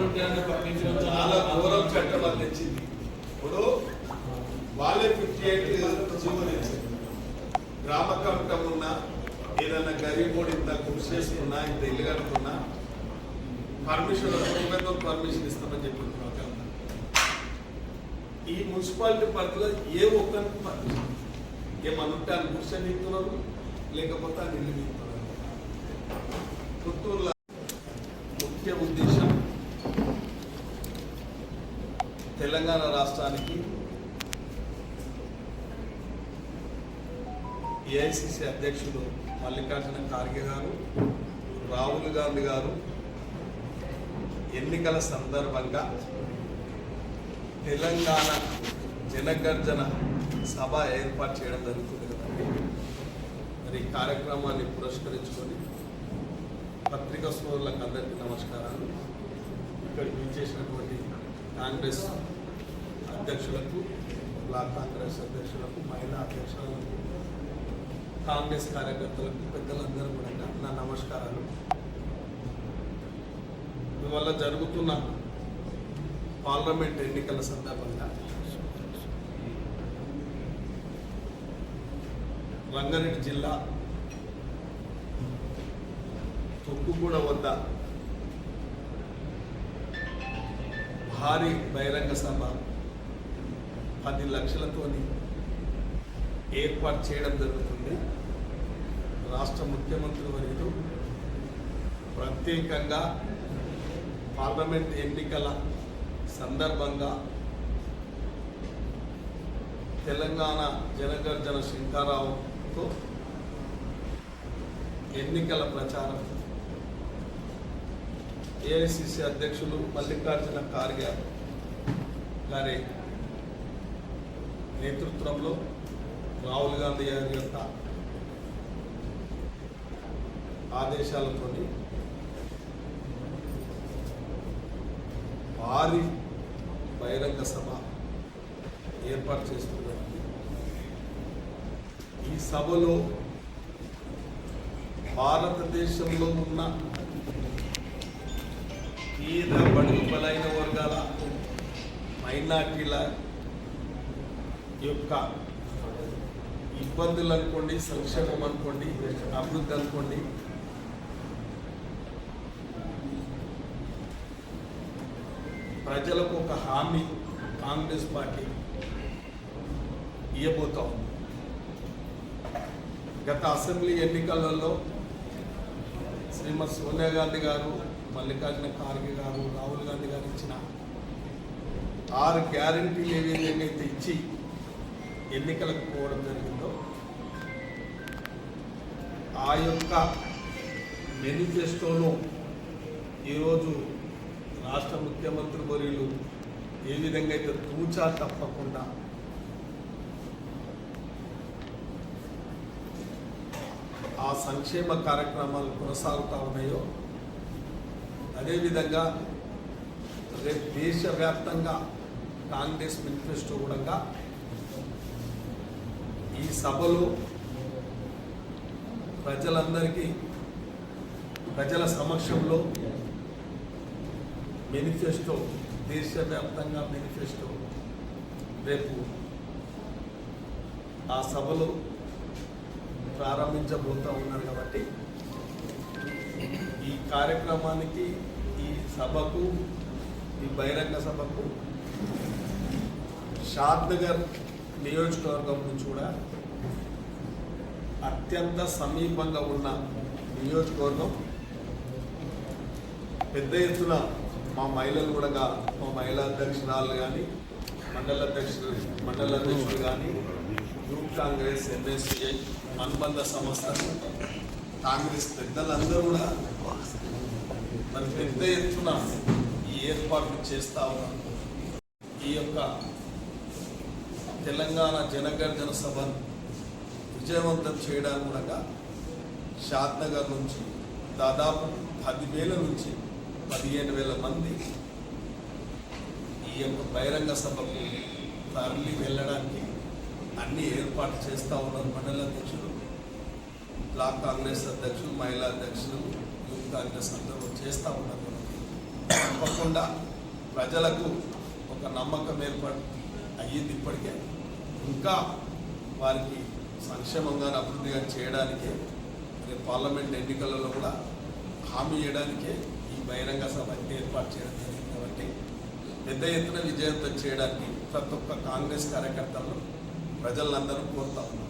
విగ్రహాన్ని పంపించడం చాలా ఘోరం చట్టం అది తెచ్చింది. ఇప్పుడు వాళ్ళే ఫిఫ్టీ ఎయిట్ జీవో ఇచ్చింది గ్రామ కమిటం ఉన్నా ఏదైనా గరీబోడి ఇంత కృషి చేసుకున్నా ఇంత ఇల్లు కట్టుకున్నా పర్మిషన్ పెద్ద పర్మిషన్ ఇస్తామని చెప్పింది ఈ మున్సిపాలిటీ పరిధిలో ఏ ఒక్కరికి పర్మిషన్ ఏమన్నా ఉంటే అని కృషి నీతున్నారు లేకపోతే అని ఇల్లు నీతున్నారు పుత్తూరులో తెలంగాణ రాష్ట్రానికి ఏఐసిసి అధ్యక్షుడు మల్లికార్జున ఖార్గే గారు రాహుల్ గాంధీ గారు ఎన్నికల సందర్భంగా తెలంగాణ జనగర్జన సభ ఏర్పాటు చేయడం జరుగుతుంది కదండి మరి కార్యక్రమాన్ని పురస్కరించుకొని పత్రికా సోదరులకు అందరికీ నమస్కారాలు. ఇక్కడ విచ్చేసినటువంటి కాంగ్రెస్ అధ్యక్షులకు బ్లాక్ కాంగ్రెస్ అధ్యక్షులకు మహిళా అధ్యక్షులకు కాంగ్రెస్ కార్యకర్తలకు పెద్దలందరూ కూడా నా నమస్కారాలు. ఇవాళ జరుగుతున్న పార్లమెంట్ ఎన్నికల సందర్భంగా రంగారెడ్డి జిల్లా తొక్కుగూడ వద్ద భారీ బహిరంగ సభ. పది లక్షలతోని ఏర్పాటు చేయడం జరుగుతుంది. రాష్ట్ర ముఖ్యమంత్రి వర్యులు ప్రత్యేకంగా పార్లమెంట్ ఎన్నికల సందర్భంగా తెలంగాణ జనగర్జన శంకారావుతో ఎన్నికల ప్రచారం ఏఐసిసి అధ్యక్షులు మల్లికార్జున ఖార్గే గారి నేతృత్వంలో రాహుల్ గాంధీ గారి యొక్క ఆదేశాలతోని భారీ బహిరంగ సభ ఏర్పాటు చేస్తున్నారు ఈ సభలో భారతదేశంలో ఉన్న పేద బడుగు బలైన వర్గాల మైనార్టీల యొక్క ఇబ్బందులు అనుకోండి సంక్షేమం అనుకోండి అభివృద్ధి అనుకోండి ప్రజలకు ఒక హామీ కాంగ్రెస్ పార్టీ ఇవ్వబోతా ఉంది. గత అసెంబ్లీ ఎన్నికలలో శ్రీమతి సోనియా గాంధీ గారు మల్లికార్జున ఖార్గే గారు రాహుల్ గాంధీ గారు ఇచ్చిన ఆరు గ్యారంటీలు ఏ విధంగా అయితే ఇచ్చి ఎన్నికలకు పోవడం జరిగిందో ఆ యొక్క మేనిఫెస్టోను ఈరోజు రాష్ట్ర ముఖ్యమంత్రి వర్యులు ఏ విధంగా అయితే తూచా తప్పకుండా ఆ సంక్షేమ కార్యక్రమాలు కొనసాగుతూ ఉన్నాయో అదేవిధంగా రేపు దేశవ్యాప్తంగా కాంగ్రెస్ మేనిఫెస్టో కూడా ఈ సభలో ప్రజలందరికీ ప్రజల సమక్షంలో మేనిఫెస్టో దేశవ్యాప్తంగా మేనిఫెస్టో రేపు ఆ సభలో ప్రారంభించబోతూ ఉన్నారు కాబట్టి ఈ కార్యక్రమానికి ఈ సభకు ఈ బహిరంగ సభకు షాద్నగర్ నియోజకవర్గం నుంచి కూడా అత్యంత సమీపంగా ఉన్న నియోజకవర్గం. పెద్ద ఎత్తున మా మహిళలు కూడా మా మహిళా అధ్యక్షురాలు కానీ మండల అధ్యక్షులు మండల అధ్యక్షులు కానీ యూత్ కాంగ్రెస్ ఎన్ఎస్సిఐ అనుబంధ సంస్థలు కాంగ్రెస్ పెద్దలందరూ కూడా మరి పెద్ద ఎత్తున ఈ ఏర్పాట్లు చేస్తా ఉన్నారు. ఈ యొక్క తెలంగాణ జనగర్జన సభను విజయవంతం చేయడానికి కూడా షాద్నగర్ నుంచి దాదాపు పదివేల నుంచి పదిహేను వేల మంది ఈ యొక్క బహిరంగ సభకు తరలి వెళ్ళడానికి అన్ని ఏర్పాటు చేస్తూ ఉన్నారు మండల అధ్యక్షుడు బ్లాక్ కాంగ్రెస్ అధ్యక్షులు మహిళా అధ్యక్షులు యూత్ కాంగ్రెస్ అందరూ చేస్తూ ఉన్నారు తప్పకుండా ప్రజలకు ఒక నమ్మకం ఏర్పడి అయ్యింది ఇప్పటికే. ఇంకా వారికి సంక్షేమంగా అభివృద్ధిగా చేయడానికే రేపు పార్లమెంట్ ఎన్నికలలో కూడా హామీ ఇవ్వడానికే ఈ బహిరంగ సభ ఏర్పాటు చేయడం జరిగింది. కాబట్టి పెద్ద ఎత్తున విజయవంతం చేయడానికి ప్రతి ఒక్క కాంగ్రెస్ కార్యకర్తలను ప్రజలందరూ కోరుతా ఉన్నారు